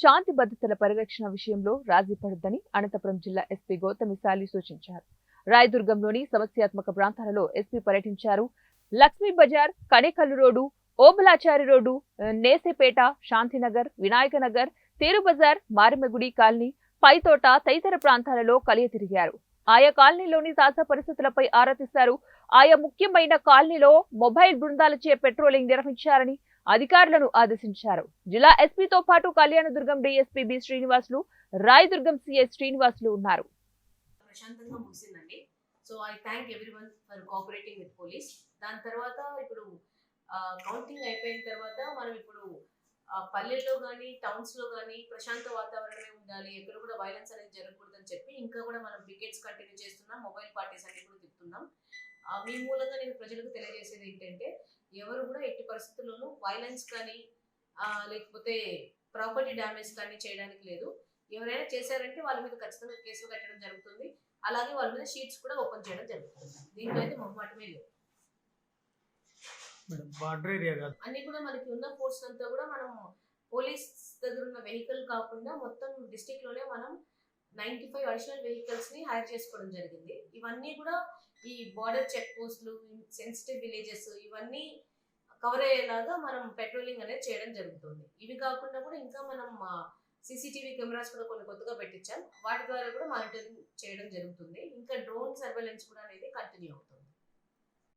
శాంతి భద్రతల పరిరక్షణ విషయంలో రాజీ పడొద్దని అనంతపురం జిల్లా ఎస్పీ గౌతమిశాలి సూచించారు. రాయదుర్గంలోని సమస్యాత్మక ప్రాంతాలలో ఎస్పీ పర్యటించారు. Lakshmi Bazar Kanekallu road Obalachari road Nesepeta Shantinagar Vinayaka Nagar Teru Bazar మారిమగుడి colony Paithota తదితర ప్రాంతాలలో కలియ తిరిగారు. ఆయా కాలనీలోని తాజా పరిస్థితులపై ఆరా తీశారు. ఆయా ముఖ్యమైన కాలనీలో మొబైల్ బృందాలచే పెట్రోలింగ్ నిర్వహించారని అధికారులను ఆదేశించారు. జిల్లా ఎస్పీతో పాటు Kalyanadurgam DSP B Srinivasulu Rayadurgam CI Srinivasulu ఉన్నారు. ప్రశాంతంగా ముగిసిందండి. So I thank everyone for cooperating with police. దాని తర్వాత ఇప్పుడు కౌంటింగ్ అయిపోయిన తర్వాత మనం ఇప్పుడు పల్లెల్లో కానీ టౌన్స్లో కానీ ప్రశాంత వాతావరణమే ఉండాలి ఎక్కడ కూడా వైలెన్స్ అనేది జరగకూడదని చెప్పి ఇంకా కూడా మనం పికెట్స్ కంటిన్యూ చేస్తున్నాం మొబైల్ పార్టీస్ అన్ని కూడా తిప్పుతున్నాం. మీ మూలంగా నేను ప్రజలకు తెలియజేసేది ఏంటంటే ఎవరు కూడా ఎట్టి పరిస్థితుల్లోనూ వైలెన్స్ కానీ లేకపోతే ప్రాపర్టీ డ్యామేజ్ కానీ చేయడానికి లేదు. ఎవరైనా చేశారంటే వాళ్ళ మీద ఖచ్చితంగా కేసులు కట్టడం జరుగుతుంది. అలాగే వాళ్ళ మీద షీట్స్ కూడా ఓపెన్ చేయడం జరుగుతుంది. దీంట్లో అయితే మొహమాటమే లేదు. అన్ని కూడా మనకి ఉన్న ఫోర్స్ అంతా కూడా మనం పోలీస్ దగ్గర ఉన్న వెహికల్ కాకుండా మొత్తం డిస్టిక్లోనే మనం నైన్టీ ఫైవ్ అడిషనల్ వెహికల్స్ని హైర్ చేసుకోవడం జరిగింది. ఇవన్నీ కూడా ఈ బార్డర్ చెక్ పోస్టులు సెన్సిటివ్ విలేజెస్ ఇవన్నీ కవర్ అయ్యేలాగా మనం పెట్రోలింగ్ అనేది చేయడం జరుగుతుంది. ఇవి కాకుండా కూడా ఇంకా మనం సీసీటీవీ కెమెరాస్ కూడా కొన్ని కొత్తగా పెట్టించాం. వాటి ద్వారా కూడా మానిటరింగ్ చేయడం జరుగుతుంది. ఇంకా డ్రోన్ సర్వేలెన్స్ కూడా అనేది కంటిన్యూ అవుతుంది.